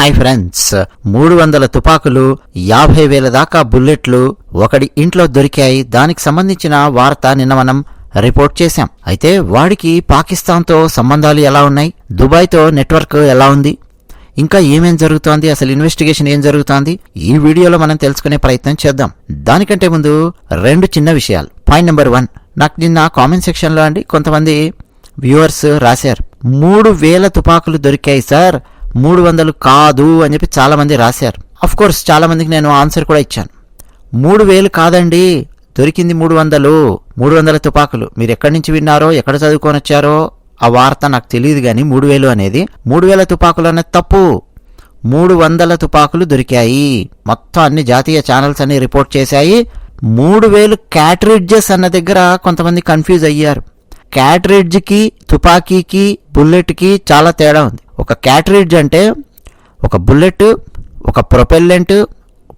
Hi friends. మూడు వందల తుపాకులు యాభై వేల దాకా బుల్లెట్లు ఒకడి ఇంట్లో దొరికాయి. దానికి సంబంధించిన వార్త నిన్న మనం రిపోర్ట్ చేశాం. అయితే వాడికి పాకిస్తాన్తో సంబంధాలు ఎలా ఉన్నాయి? దుబాయ్తో నెట్వర్క్ ఎలా ఉంది? ఇంకా ఏమేం జరుగుతోంది? అసలు ఇన్వెస్టిగేషన్ ఏం జరుగుతోంది? ఈ వీడియోలో మనం తెలుసుకునే ప్రయత్నం చేద్దాం. దానికంటే ముందు రెండు చిన్న విషయాలు. Point number one. నాకు నిన్న కామెంట్ సెక్షన్లో అండి కొంతమంది వ్యూవర్స్ రాశారు. మూడు వేల తుపాకులు దొరికాయి సార్. మూడు వందలు కాదు అని చెప్పి చాలా మంది రాశారు. అఫ్ కోర్స్ చాలామందికి నేను ఆన్సర్ కూడా ఇచ్చాను. మూడు వేలు కాదండి. దొరికింది మూడు వందలు. మూడు వందల తుపాకులు. మీరు ఎక్కడి నుంచి విన్నారో ఎక్కడ చదువుకొని వచ్చారో ఆ వార్త నాకు తెలియదు కానీ మూడు వేలు అనేది మూడు వేల తుపాకులు అనేది తప్పు. మూడు వందల తుపాకులు దొరికాయి. మొత్తం అన్ని జాతీయ ఛానల్స్ అన్ని రిపోర్ట్ చేశాయి. మూడు వేలు క్యాట్రిడ్జెస్ అన్న దగ్గర కొంతమంది కన్ఫ్యూజ్ అయ్యారు. క్యాట్రిడ్జ్కి తుపాకీకి బుల్లెట్కి చాలా తేడా ఉంది. ఒక క్యాటరేజ్ అంటే ఒక బుల్లెట్ ఒక ప్రొపెల్లెంట్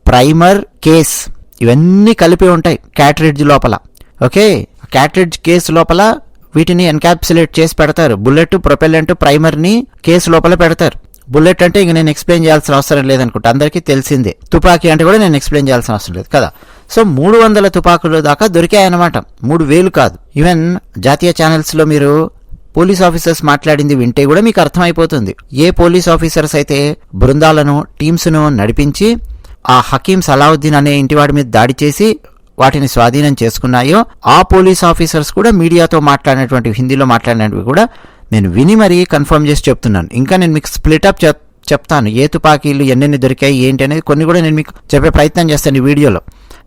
ప్రైమర్ కేస్. ఇవన్నీ కలిపి ఉంటాయి క్యాటరేజ్ లోపల. ఓకే? క్యాటరేజ్ కేస్ లోపల వీటిని ఎన్కాప్సులేట్ చేసి పెడతారు. బుల్లెట్ ప్రొపెల్లెంట్ ప్రైమర్ని కేసు లోపల పెడతారు. బుల్లెట్ అంటే ఇంక నేను ఎక్స్ప్లెయిన్ చేయాల్సిన అవసరం లేదనుకుంటా. అందరికీ తెలిసిందే. తుపాకీ అంటే కూడా నేను ఎక్స్ప్లెయిన్ చేయాల్సిన అవసరం లేదు కదా. సో మూడు వందల తుపాకులు దాకా దొరికాయన్నమాట. మూడు వేలు కాదు. ఈవెన్ జాతీయ ఛానల్స్లో మీరు పోలీస్ ఆఫీసర్స్ మాట్లాడింది వింటే కూడా మీకు అర్థమైపోతుంది. ఏ పోలీస్ ఆఫీసర్స్ అయితే బృందాలను టీమ్స్ను నడిపించి ఆ హకీం సలావుద్దీన్ అనే ఇంటివాడి మీద దాడి చేసి వాటిని స్వాధీనం చేసుకున్నాయో ఆ పోలీస్ ఆఫీసర్స్ కూడా మీడియాతో మాట్లాడినటువంటి హిందీలో మాట్లాడినవి కూడా నేను విని మరీ కన్ఫర్మ్ చేసి చెప్తున్నాను. ఇంకా నేను మీకు స్ప్లిట్ అప్ చెప్ చెప్తాను. ఏ తుపాకీలు ఎన్నెన్ని దొరికాయి ఏంటి అనేది కొన్ని కూడా నేను మీకు చెప్పే ప్రయత్నం చేస్తాను ఈ వీడియోలో.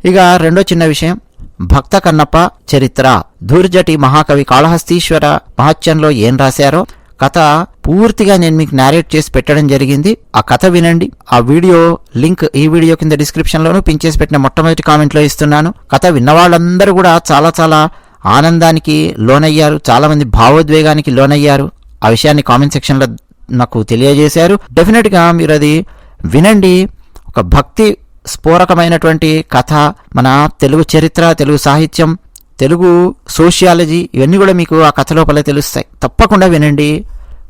ఇక రెండో చిన్న విషయం. భక్త కన్నప్ప చరిత్ర. ధూర్జటి మహాకవి కాళహస్తీశ్వర మహత్యంలో ఏం రాశారో కథ పూర్తిగా నేను మీకు నేరేట్ చేసి పెట్టడం జరిగింది. ఆ కథ వినండి. ఆ వీడియో లింక్ ఈ వీడియో కింద డిస్క్రిప్షన్ లోను పిన్ చేసి పెట్టిన మొట్టమొదటి కామెంట్లో ఇస్తున్నాను. కథ విన్న వాళ్ళందరూ కూడా చాలా చాలా ఆనందానికి లోనయ్యారు. చాలా మంది భావోద్వేగానికి లోనయ్యారు. ఆ విషయాన్ని కామెంట్ సెక్షన్లో నాకు తెలియజేశారు. డెఫినెట్గా మీరు అది వినండి. ఒక భక్తి స్ఫోరకమైనటువంటి కథ మన తెలుగు చరిత్ర తెలుగు సాహిత్యం తెలుగు సోషియాలజీ ఇవన్నీ కూడా మీకు ఆ కథ లోపల తెలుస్తాయి. తప్పకుండా వినండి.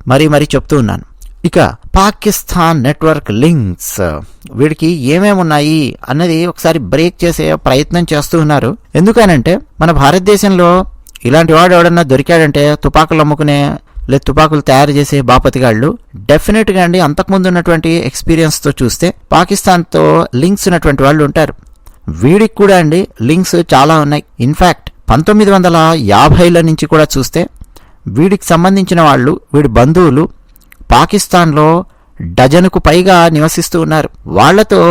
మరీ మరీ చెప్తూ ఉన్నాను. ఇక పాకిస్తాన్ నెట్వర్క్ లింక్స్. వీడికి ఏమేమి ఉన్నాయి అన్నది ఒకసారి బ్రేక్ చేసే ప్రయత్నం చేస్తూ ఉన్నారు. ఎందుకనంటే మన భారతదేశంలో ఇలాంటి వాడు ఎవడన్నా దొరికాడంటే తుపాకులు అమ్ముకునే లేదా తుపాకులు తయారు చేసే బాపతిగాళ్ళు డెఫినెట్గా అండి అంతకుముందు ఉన్నటువంటి ఎక్స్పీరియన్స్తో చూస్తే పాకిస్తాన్తో లింక్స్ ఉన్నటువంటి వాళ్ళు ఉంటారు. వీడికి కూడా అండి లింక్స్ చాలా ఉన్నాయి. ఇన్ఫ్యాక్ట్ పంతొమ్మిది వందల యాభైల నుంచి కూడా చూస్తే వీడికి సంబంధించిన వాళ్ళు వీడి బంధువులు పాకిస్తాన్లో డజనుకు పైగా నివసిస్తూ ఉన్నారు. వాళ్ళతో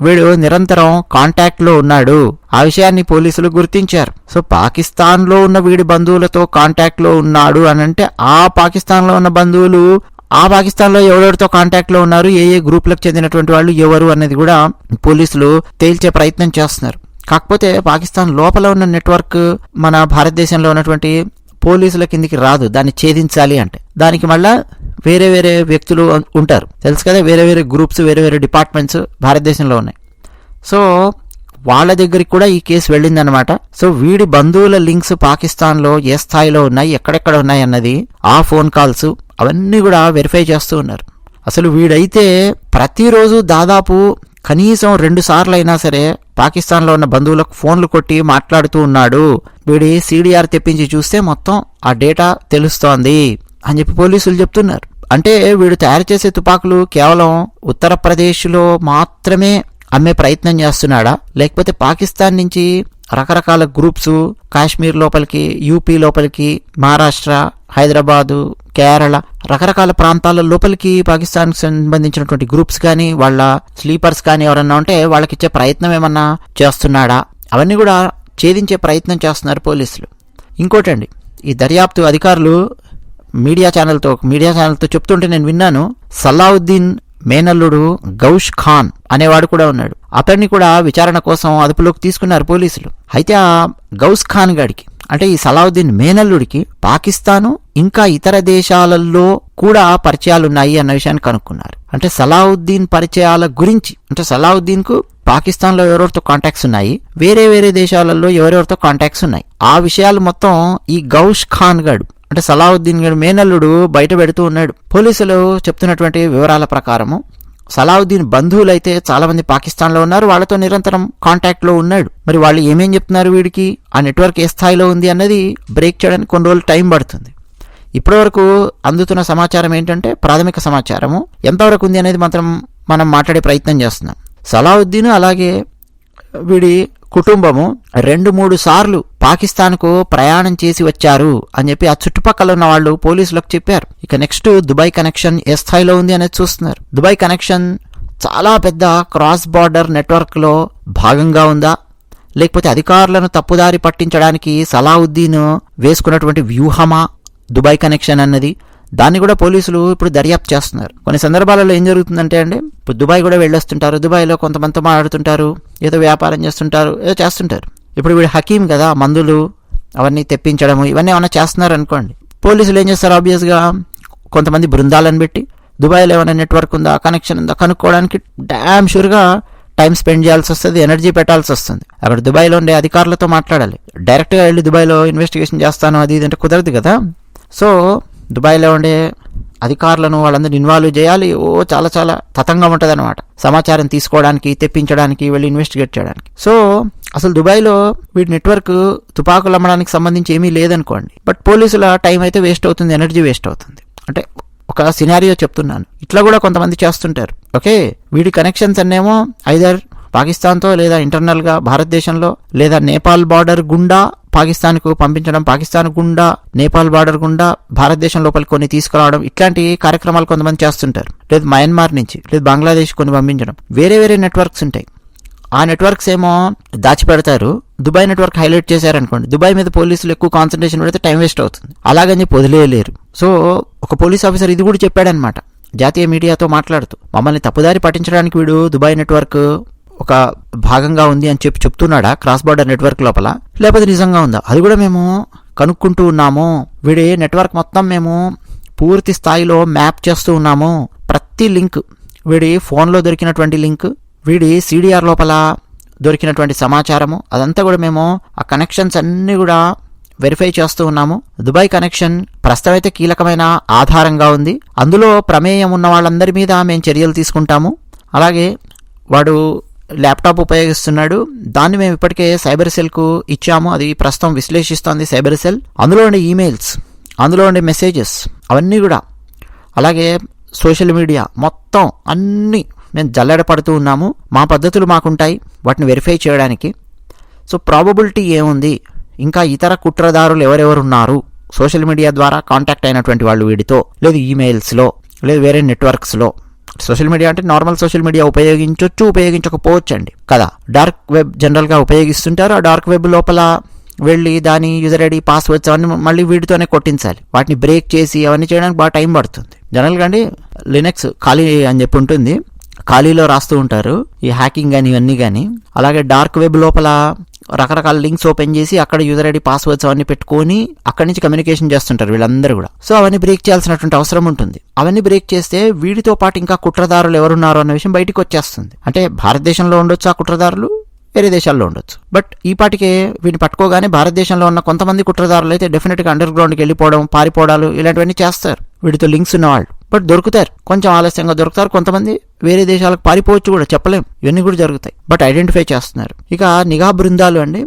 వీడు నిరంతరం కాంటాక్ట్లో ఉన్నాడు. ఆ విషయాన్ని పోలీసులు గుర్తించారు. సో పాకిస్తాన్లో ఉన్న వీడి బంధువులతో కాంటాక్ట్లో ఉన్నాడు అని అంటే ఆ పాకిస్తాన్లో ఉన్న బంధువులు ఆ పాకిస్తాన్లో ఎవరెవరితో కాంటాక్ట్లో ఉన్నారు ఏ ఏ గ్రూపులకు చెందినటువంటి వాళ్ళు ఎవరు అనేది కూడా పోలీసులు తేల్చే ప్రయత్నం చేస్తున్నారు. కాకపోతే పాకిస్తాన్ లోపల ఉన్న నెట్వర్క్ మన భారతదేశంలో ఉన్నటువంటి పోలీసుల కిందికి రాదు. దాన్ని ఛేదించాలి అంటే. దానికి మళ్ళా వేరే వేరే వ్యక్తులు ఉంటారు. తెలుసు కదా వేరే వేరే గ్రూప్స్ వేరే వేరే డిపార్ట్మెంట్స్ భారతదేశంలో ఉన్నాయి. సో వాళ్ళ దగ్గరికి కూడా ఈ కేసు వెళ్ళిందనమాట సో వీడి బంధువుల లింక్స్ పాకిస్తాన్లో ఏ స్థాయిలో ఉన్నాయి ఎక్కడెక్కడ ఉన్నాయి అన్నది ఆ ఫోన్ కాల్స్ అవన్నీ కూడా వెరిఫై చేస్తూ ఉన్నారు. అసలు వీడైతే ప్రతిరోజు దాదాపు కనీసం రెండు సార్లు అయినా సరే పాకిస్తాన్లో ఉన్న బంధువులకు ఫోన్లు కొట్టి మాట్లాడుతూ ఉన్నాడు. వీడి సీడీఆర్ తెప్పించి చూస్తే మొత్తం ఆ డేటా తెలుస్తోంది అని చెప్పి పోలీసులు చెప్తున్నారు. అంటే వీడు తయారు చేసే తుపాకులు కేవలం ఉత్తరప్రదేశ్లో మాత్రమే అమ్మే ప్రయత్నం చేస్తున్నాడా? లేకపోతే పాకిస్తాన్ నుంచి రకరకాల గ్రూప్స్ కాశ్మీర్ లోపలికి యూపీ లోపలికి మహారాష్ట్ర హైదరాబాదు కేరళ రకరకాల ప్రాంతాల లోపలికి పాకిస్తాన్ సంబంధించినటువంటి గ్రూప్స్ కానీ వాళ్ళ స్లీపర్స్ కానీ ఎవరన్నా ఉంటే వాళ్ళకి ఇచ్చే ప్రయత్నం ఏమన్నా చేస్తున్నాడా? అవన్నీ కూడా ఛేదించే ప్రయత్నం చేస్తున్నారు పోలీసులు. ఇంకోటండి ఈ దర్యాప్తు అధికారులు మీడియా ఛానల్తో మీడియా ఛానల్తో చెప్తుంటే నేను విన్నాను సలావుద్దీన్ మేనల్లుడు గౌష్ ఖాన్ అనేవాడు కూడా ఉన్నాడు. అతన్ని కూడా విచారణ కోసం అదుపులోకి తీసుకున్నారు పోలీసులు. అయితే ఆ గౌస్ ఖాన్ గాడికి అంటే ఈ సలావుద్దీన్ మేనల్లుడికి పాకిస్తాను ఇంకా ఇతర దేశాలలో కూడా పరిచయాలున్నాయి అన్న విషయాన్ని కనుక్కున్నారు. అంటే సలావుద్దీన్ పరిచయాల గురించి అంటే సలావుద్దీన్కు పాకిస్తాన్లో ఎవరెవరితో కాంటాక్ట్స్ ఉన్నాయి వేరే వేరే దేశాలలో ఎవరెవరితో కాంటాక్ట్స్ ఉన్నాయి. ఆ విషయాలు మొత్తం ఈ గౌష్ ఖాన్ గాడు అంటే సలావుద్దీన్ గడు మేనల్లుడు బయట పెడుతూ ఉన్నాడు. పోలీసులు చెప్తున్నటువంటి వివరాల ప్రకారము సలావుద్దీన్ బంధువులు అయితే చాలా మంది పాకిస్తాన్లో ఉన్నారు. వాళ్ళతో నిరంతరం కాంటాక్ట్లో ఉన్నాడు. మరి వాళ్ళు ఏమేం చెప్తున్నారు వీడికి? ఆ నెట్వర్క్ ఏ స్థాయిలో ఉంది అన్నది బ్రేక్ చేయడానికి కొన్ని రోజులు టైం పడుతుంది. ఇప్పటివరకు అందుతున్న సమాచారం ఏంటంటే ప్రాథమిక సమాచారము ఎంతవరకు ఉంది అనేది మాత్రం మనం మాట్లాడే ప్రయత్నం చేస్తున్నాం. సలావుద్దీన్ అలాగే వీడి కుటుంబము రెండు మూడు సార్లు పాకిస్తాన్కు ప్రయాణం చేసి వచ్చారు అని చెప్పి ఆ చుట్టుపక్కల ఉన్న వాళ్ళు పోలీసులకు చెప్పారు. ఇక నెక్స్ట్ దుబాయ్ కనెక్షన్ ఏ స్థాయిలో ఉంది అనేది చూస్తున్నారు. దుబాయ్ కనెక్షన్ చాలా పెద్ద క్రాస్ బార్డర్ నెట్వర్క్లో భాగంగా ఉందా? లేకపోతే అధికారులను తప్పుదారి పట్టించడానికి సలావుద్దీన్ వేసుకున్నటువంటి వ్యూహమా దుబాయ్ కనెక్షన్ అన్నది? దాన్ని కూడా పోలీసులు ఇప్పుడు దర్యాప్తు చేస్తున్నారు. కొన్ని సందర్భాలలో ఏం జరుగుతుందంటే అండి ఇప్పుడు దుబాయ్ కూడా వెళ్ళొస్తుంటారు దుబాయ్లో కొంతమంది మాట్లాడుతుంటారు. ఏదో వ్యాపారం చేస్తుంటారు ఏదో చేస్తుంటారు. ఇప్పుడు వీడు హకీం కదా మందులు అవన్నీ తెప్పించడము ఇవన్నీ ఏమైనా చేస్తున్నారు అనుకోండి పోలీసులు ఏం చేస్తారు ఆబ్వియస్గా కొంతమంది బృందాలను పెట్టి దుబాయ్లో ఏమైనా నెట్వర్క్ ఉందా కనెక్షన్ ఉందా కనుక్కోవడానికి డ్యామ్ షూర్గా టైం స్పెండ్ చేయాల్సి వస్తుంది ఎనర్జీ పెట్టాల్సి వస్తుంది. అక్కడ దుబాయ్లో ఉండే అధికారులతో మాట్లాడాలి. డైరెక్ట్గా వెళ్ళి దుబాయ్లో ఇన్వెస్టిగేషన్ చేస్తాను అది ఇది అంటే కుదరదు కదా. సో దుబాయ్లో ఉండే అధికారులను వాళ్ళందరిని ఇన్వాల్వ్ చేయాలి. ఓ చాలా చాలా తతంగం ఉంటుంది అనమాట సమాచారం తీసుకోవడానికి తెప్పించడానికి వెళ్ళి ఇన్వెస్టిగేట్ చేయడానికి. సో అసలు దుబాయ్లో వీటి నెట్వర్క్ తుపాకులు అమ్మడానికి సంబంధించి ఏమీ లేదనుకోండి. బట్ పోలీసుల టైం అయితే వేస్ట్ అవుతుంది ఎనర్జీ వేస్ట్ అవుతుంది. అంటే ఒక సినారియో చెప్తున్నాను. ఇట్లా కూడా కొంతమంది చేస్తుంటారు. ఓకే వీడి కనెక్షన్స్ అన్నేమో ఐదర్ పాకిస్తాన్తో లేదా ఇంటర్నల్గా భారతదేశంలో లేదా నేపాల్ బార్డర్ గుండా పాకిస్తాన్కు పంపించడం పాకిస్తాన్ గుండా నేపాల్ బార్డర్ గుండా భారతదేశం లోపలికి కొన్ని తీసుకురావడం ఇట్లాంటి కార్యక్రమాలు కొంతమంది చేస్తుంటారు. లేదు మయన్మార్ నుంచి లేదు బంగ్లాదేశ్ కొన్ని పంపించడం. వేరే వేరే నెట్వర్క్స్ ఉంటాయి. ఆ నెట్వర్క్స్ ఏమో దాచిపెడతారు. దుబాయ్ నెట్వర్క్ హైలైట్ చేశారనుకోండి. దుబాయ్ మీద పోలీసులు ఎక్కువ కాన్సన్ట్రేషన్ పెడితే టైం వేస్ట్ అవుతుంది. అలాగని చెప్పి వదిలేయలేరు. సో ఒక పోలీస్ ఆఫీసర్ ఇది కూడా చెప్పాడనమాట. జాతీయ మీడియాతో మాట్లాడుతూ మమ్మల్ని తప్పుదారి పట్టించడానికి వీడు దుబాయ్ నెట్వర్క్ ఒక భాగంగా ఉంది అని చెప్పి చెప్తున్నాడా? క్రాస్ బార్డర్ నెట్వర్క్ లోపల? లేకపోతే నిజంగా ఉందా? అది కూడా మేము కనుక్కుంటూ ఉన్నాము. వీడి నెట్వర్క్ మొత్తం మేము పూర్తి స్థాయిలో మ్యాప్ చేస్తూ ఉన్నాము. ప్రతి లింక్ వీడి ఫోన్లో దొరికినటువంటి లింక్ వీడి సిడిఆర్ లోపల దొరికినటువంటి సమాచారము అదంతా కూడా మేము ఆ కనెక్షన్స్ అన్నీ కూడా వెరిఫై చేస్తూ ఉన్నాము. దుబాయ్ కనెక్షన్ ప్రస్తుతం అయితే కీలకమైన ఆధారంగా ఉంది. అందులో ప్రమేయం ఉన్న వాళ్ళందరి మీద మేము చర్యలు తీసుకుంటాము. అలాగే వాడు ల్యాప్టాప్ ఉపయోగిస్తున్నాడు. దాన్ని మేము ఇప్పటికే సైబర్ సెల్కు ఇచ్చాము. అది ప్రస్తుతం విశ్లేషిస్తోంది సైబర్ సెల్. అందులో ఉండే ఈమెయిల్స్ అందులో ఉండే మెసేజెస్ అవన్నీ కూడా అలాగే సోషల్ మీడియా మొత్తం అన్నీ మేము జల్లెడ పడుతూ ఉన్నాము. మా పద్ధతులు మాకుంటాయి వాటిని వెరిఫై చేయడానికి. సో ప్రాబబిలిటీ ఏముంది? ఇంకా ఇతర కుట్రదారులు ఎవరెవరు ఉన్నారు సోషల్ మీడియా ద్వారా కాంటాక్ట్ అయినటువంటి వాళ్ళు వీడితో లేదు ఈమెయిల్స్లో లేదు వేరే నెట్వర్క్స్లో. సోషల్ మీడియా అంటే నార్మల్ సోషల్ మీడియా ఉపయోగించవచ్చు ఉపయోగించకపోవచ్చు అండి కదా? డార్క్ వెబ్ జనరల్గా ఉపయోగిస్తుంటారు. ఆ డార్క్ వెబ్ లోపల వెళ్ళి దాని యూజర్ ఐడి పాస్వర్డ్స్ అవన్నీ మళ్ళీ వీటితోనే కొట్టించాలి. వాటిని బ్రేక్ చేసి అవన్నీ చేయడానికి బాగా టైం పడుతుంది. జనరల్గా అండి లినక్స్ ఖాళీ అని చెప్పి ఉంటుంది. ఖాళీలో రాస్తూ ఉంటారు. ఈ హ్యాకింగ్ కానీ ఇవన్నీ కానీ అలాగే డార్క్ వెబ్ లోపల రకరకాల లింక్స్ ఓపెన్ చేసి అక్కడ యూజర్ ఐడి పాస్వర్డ్స్ అవన్నీ పెట్టుకొని అక్కడి నుంచి కమ్యూనికేషన్ చేస్తుంటారు వీళ్ళందరూ కూడా. సో అవన్నీ బ్రేక్ చేయాల్సినటువంటి అవసరం ఉంటుంది. అవన్నీ బ్రేక్ చేస్తే వీటితో పాటు ఇంకా కుట్రదారులు ఎవరున్నారు అన్న విషయం బయటికి వచ్చేస్తుంది. అంటే భారతదేశంలో ఉండొచ్చు ఆ కుట్రదారులు వేరే దేశాల్లో ఉండొచ్చు. బట్ ఈ పాటికే వీటిని పట్టుకోగానే భారతదేశంలో ఉన్న కొంతమంది కుట్రదారులు అయితే డెఫినెట్గా అండర్ గ్రౌండ్కి వెళ్ళిపోవడం పారిపోవడాలు ఇలాంటివన్నీ చేస్తారు. వీటితో లింక్స్ ఉన్నవాళ్ళు. బట్ దొరుకుతారు. కొంచెం ఆలస్యంగా దొరుకుతారు. కొంతమంది వేరే దేశాలకు పారిపోవచ్చు కూడా చెప్పలేం. ఇవన్నీ కూడా జరుగుతాయి. బట్ ఐడెంటిఫై చేస్తున్నారు. ఇక నిఘా బృందాలు అండి.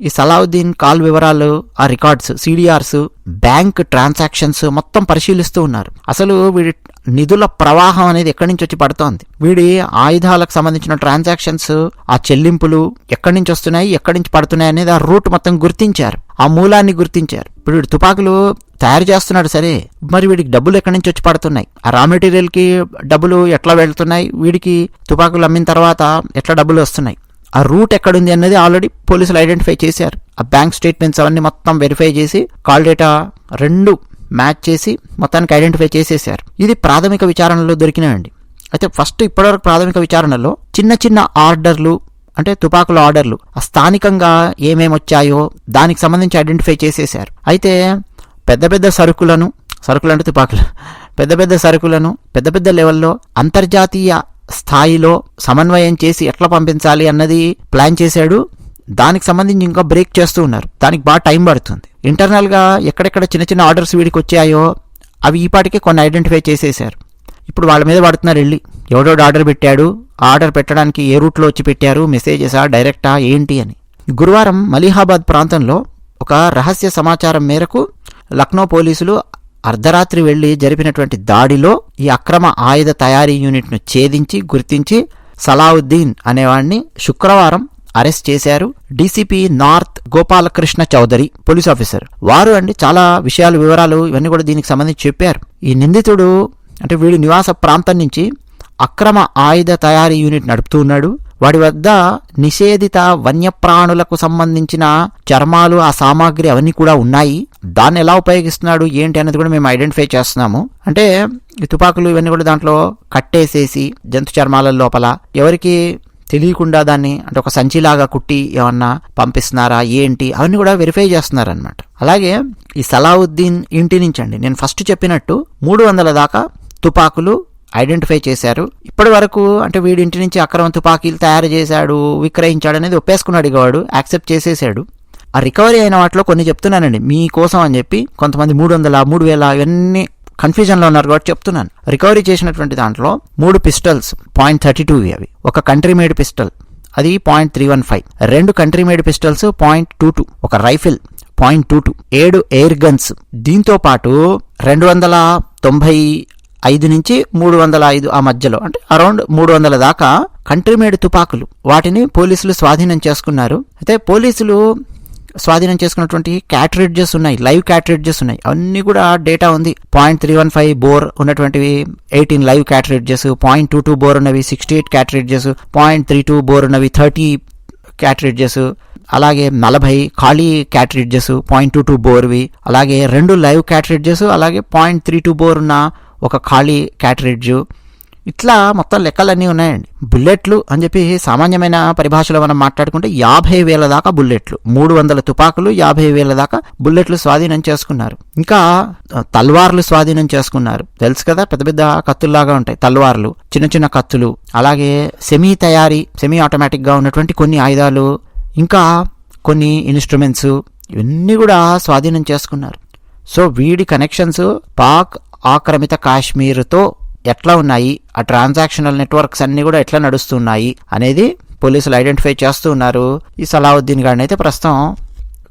ఈ సలావుద్దీన్ కాల్ వివరాలు ఆ రికార్డ్స్ సిడిఆర్స్ బ్యాంక్ ట్రాన్సాక్షన్స్ మొత్తం పరిశీలిస్తూ ఉన్నారు. అసలు వీడి నిధుల ప్రవాహం అనేది ఎక్కడి నుంచి వచ్చి పడుతోంది? వీడి ఆయుధాలకు సంబంధించిన ట్రాన్సాక్షన్స్ ఆ చెల్లింపులు ఎక్కడి నుంచి వస్తున్నాయి ఎక్కడి నుంచి పడుతున్నాయి అనేది ఆ రూట్ మొత్తం గుర్తించారు. ఆ మూలాన్ని గుర్తించారు. ఇప్పుడు వీడు తుపాకులు తయారు చేస్తున్నాడు సరే. మరి వీడికి డబ్బులు ఎక్కడి నుంచి వచ్చి పడుతున్నాయి? ఆ రా మెటీరియల్కి డబ్బులు ఎట్లా వెళ్తున్నాయి? వీడికి తుపాకులు అమ్మిన తర్వాత ఎట్లా డబ్బులు వస్తున్నాయి? ఆ రూట్ ఎక్కడుంది అన్నది ఆల్రెడీ పోలీసులు ఐడెంటిఫై చేశారు. ఆ బ్యాంక్ స్టేట్మెంట్స్ అవన్నీ మొత్తం వెరిఫై చేసి కాల్ డేటా రెండు మ్యాచ్ చేసి మొత్తానికి ఐడెంటిఫై చేసేసారు ఇది ప్రాథమిక విచారణలో దొరికినాయండి అయితే ఫస్ట్ ఇప్పటివరకు ప్రాథమిక విచారణలో చిన్న చిన్న ఆర్డర్లు అంటే తుపాకుల ఆర్డర్లు ఆ స్థానికంగా ఏమేమి వచ్చాయో దానికి సంబంధించి ఐడెంటిఫై చేసేసారు అయితే పెద్ద పెద్ద సరుకులను సరుకులు అంటే తుపాకులు పెద్ద పెద్ద సరుకులను పెద్ద పెద్ద లెవెల్లో అంతర్జాతీయ స్థాయిలో సమన్వయం చేసి ఎట్లా పంపించాలి అన్నది ప్లాన్ చేశాడు. దానికి సంబంధించి ఇంకా బ్రేక్ చేస్తూ ఉన్నారు. దానికి బాగా టైం పడుతుంది. ఇంటర్నల్గా ఎక్కడెక్కడ చిన్న చిన్న ఆర్డర్స్ వీడికి వచ్చాయో అవి ఈ పాటికే కొన్ని ఐడెంటిఫై చేసేసారు ఇప్పుడు వాళ్ళ మీద పడుతున్నారు వెళ్ళి. ఎవడోడు ఆర్డర్ పెట్టాడు. ఆర్డర్ పెట్టడానికి ఏ రూట్లో వచ్చి పెట్టారు? మెసేజెసా? డైరెక్టా? ఏంటి అని. గురువారం మలీహాబాద్ ప్రాంతంలో ఒక రహస్య సమాచారం మేరకు లక్నో పోలీసులు అర్ధరాత్రి వెళ్ళి జరిపినటువంటి దాడిలో ఈ అక్రమ ఆయుధ తయారీ యూనిట్ను ఛేదించి గుర్తించి సలావుద్దీన్ అనేవాడిని శుక్రవారం అరెస్ట్ చేశారు DCP north Gopalakrishna Chowdary police officer. వారు అండి చాలా విషయాలు వివరాలు ఇవన్నీ కూడా దీనికి సంబంధించి చెప్పారు. ఈ నిందితుడు అంటే వీడి నివాస ప్రాంతం నుంచి అక్రమ ఆయుధ తయారీ యూనిట్ నడుపుతూ ఉన్నాడు. వాడి వద్ద నిషేధిత వన్యప్రాణులకు సంబంధించిన చర్మాలు ఆ సామాగ్రి అవన్నీ కూడా ఉన్నాయి. దాన్ని ఎలా ఉపయోగిస్తున్నాడు ఏంటి అనేది కూడా మేము ఐడెంటిఫై చేస్తున్నాము. అంటే ఈ తుపాకులు ఇవన్నీ కూడా దాంట్లో కట్టేసేసి జంతు చర్మాల లోపల ఎవరికి తెలియకుండా దాన్ని అంటే ఒక సంచిలాగా కుట్టి ఏమన్నా పంపిస్తున్నారా ఏంటి అవన్నీ కూడా వెరిఫై చేస్తున్నారనమాట అలాగే ఈ సలావుద్దీన్ ఇంటి నుంచి అండి నేను ఫస్ట్ చెప్పినట్టు మూడు వందల దాకా తుపాకులు ఐడెంటిఫై చేశారు. ఇప్పటి వరకు అంటే వీడి ఇంటి నుంచి అక్రమ తుపాకీలు తయారు చేశాడు విక్రయించాడు అనేది ఒప్పేసుకున్నాడు ఇకవాడు యాక్సెప్ట్ చేసేసాడు. ఆ రికవరీ అయిన వాటిలో కొన్ని చెప్తున్నానండి. మీకోసం అని చెప్పి కొంతమంది మూడు వందల మూడు వేల ఇవన్నీ కన్ఫ్యూజన్లో ఉన్నారు కాబట్టి చెప్తున్నాను. రికవరీ చేసినటువంటి దాంట్లో మూడు పిస్టల్స్ పాయింట్ థర్టీ టూ అవి. ఒక కంట్రీ మేడ్ పిస్టల్ అది పాయింట్ త్రీ వన్ ఫైవ్. రెండు country made pistols point two two. ఒక రైఫిల్ పాయింట్ టూ టూ. ఏడు ఎయిర్ గన్స్. దీంతో పాటు రెండు వందల తొంభై ఐదు నుంచి మూడు వందల ఐదు ఆ మధ్యలో. అంటే అరౌండ్ మూడు వందల దాకా కంట్రీ మేడ్ తుపాకులు. వాటిని పోలీసులు స్వాధీనం చేసుకున్నారు. అయితే పోలీసులు స్వాధీనం చేసుకున్నటువంటి క్యాట్రిడ్జెస్ ఉన్నాయి లైవ్ క్యాట్రిడ్జెస్ ఉన్నాయి. అన్ని కూడా డేటా ఉంది. Point three one five bore ఉన్నటువంటివి eighteen live cartridges point two two bore ఉన్నవి sixty eight cartridges point three two bore ఉన్నవి థర్టీ క్యాట్రిడ్జెస్ అలాగే నలభై ఖాళీ క్యాట్రిడ్జెస్ పాయింట్ టూ టూ బోర్వి అలాగే రెండు లైవ్ క్యాట్రిడ్జెస్ అలాగే పాయింట్ త్రీ టూ బోర్ ఉన్న ఒక ఖాళీ క్యాటరేజు ఇట్లా మొత్తం లెక్కలన్నీ ఉన్నాయండి. బుల్లెట్లు అని చెప్పి సామాన్యమైన పరిభాషలో మనం మాట్లాడుకుంటే యాభై వేల దాకా బుల్లెట్లు. మూడు వందల తుపాకులు యాభై వేల దాకా బుల్లెట్లు స్వాధీనం చేసుకున్నారు. ఇంకా తల్వార్లు స్వాధీనం చేసుకున్నారు. తెలుసు కదా పెద్ద పెద్ద కత్తుల్లాగా ఉంటాయి తల్వార్లు. చిన్న చిన్న కత్తులు. అలాగే సెమీ తయారీ సెమీ ఆటోమేటిక్గా ఉన్నటువంటి కొన్ని ఆయుధాలు. ఇంకా కొన్ని ఇన్స్ట్రుమెంట్స్ ఇవన్నీ కూడా స్వాధీనం చేసుకున్నారు. సో వీడి కనెక్షన్స్ పాక్ ఆక్రమిత కాశ్మీర్తో ఎట్లా ఉన్నాయి? ఆ ట్రాన్సాక్షనల్ నెట్వర్క్స్ అన్ని కూడా ఎట్లా నడుస్తున్నాయి? అనేది పోలీసులు ఐడెంటిఫై చేస్తూ ఉన్నారు. ఈ సలావుద్దీన్ గారిని అయితే ప్రస్తుతం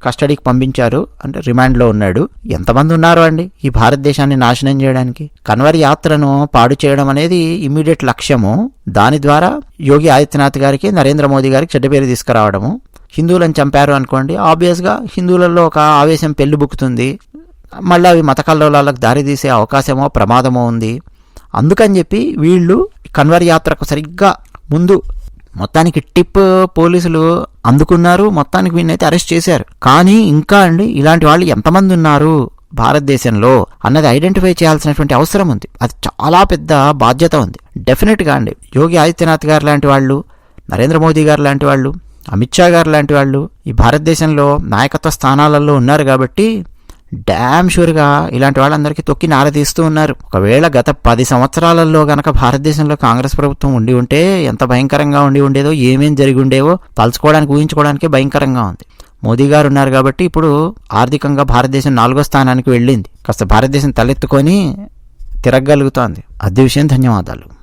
కస్టడీకి పంపించారు. అంటే రిమాండ్లో ఉన్నాడు. ఎంతమంది ఉన్నారు అండి? ఈ భారతదేశాన్ని నాశనం చేయడానికి? కన్వర్ యాత్రను పాడు చేయడం అనేది ఇమీడియట్ లక్ష్యము. దాని ద్వారా యోగి ఆదిత్యనాథ్ గారికి నరేంద్ర మోదీ గారికి చెడ్డ పేరు తీసుకురావడము. హిందువులను చంపారు అనుకోండి. ఆబ్వియస్గా హిందువులలో ఒక ఆవేశం పెళ్ళి బుక్కుతుంది. మళ్ళీ అవి మత కల్లోలాలకు దారితీసే అవకాశమో ప్రమాదమో ఉంది. అందుకని చెప్పి వీళ్ళు కన్వర్ యాత్రకు సరిగ్గా ముందు మొత్తానికి టిప్ పోలీసులు అందుకున్నారు. మొత్తానికి వీళ్ళనైతే అరెస్ట్ చేశారు. కానీ ఇంకా అండి ఇలాంటి వాళ్ళు ఎంతమంది ఉన్నారు భారతదేశంలో అన్నది ఐడెంటిఫై చేయాల్సినటువంటి అవసరం ఉంది. అది చాలా పెద్ద బాధ్యత ఉంది. డెఫినెట్గా అండి యోగి ఆదిత్యనాథ్ గారు లాంటి వాళ్ళు నరేంద్ర మోదీ గారు లాంటి వాళ్ళు అమిత్ షా గారు లాంటి వాళ్ళు ఈ భారతదేశంలో నాయకత్వ స్థానాలలో ఉన్నారు కాబట్టి డ్యామ్ షూర్గా ఇలాంటి వాళ్ళందరికీ తొక్కి నారదీస్తూ ఉన్నారు. ఒకవేళ గత పది సంవత్సరాలలో గనక భారతదేశంలో కాంగ్రెస్ ప్రభుత్వం ఉండి ఉంటే ఎంత భయంకరంగా ఉండి ఉండేదో ఏమేం జరిగి ఉండేవో తలుచుకోవడానికి ఊహించుకోవడానికి భయంకరంగా ఉంది. మోదీ గారు ఉన్నారు కాబట్టి ఇప్పుడు ఆర్థికంగా భారతదేశం నాలుగో స్థానానికి వెళ్ళింది. కాస్త భారతదేశం తలెత్తుకొని తిరగగలుగుతోంది అదే విషయం ధన్యవాదాలు.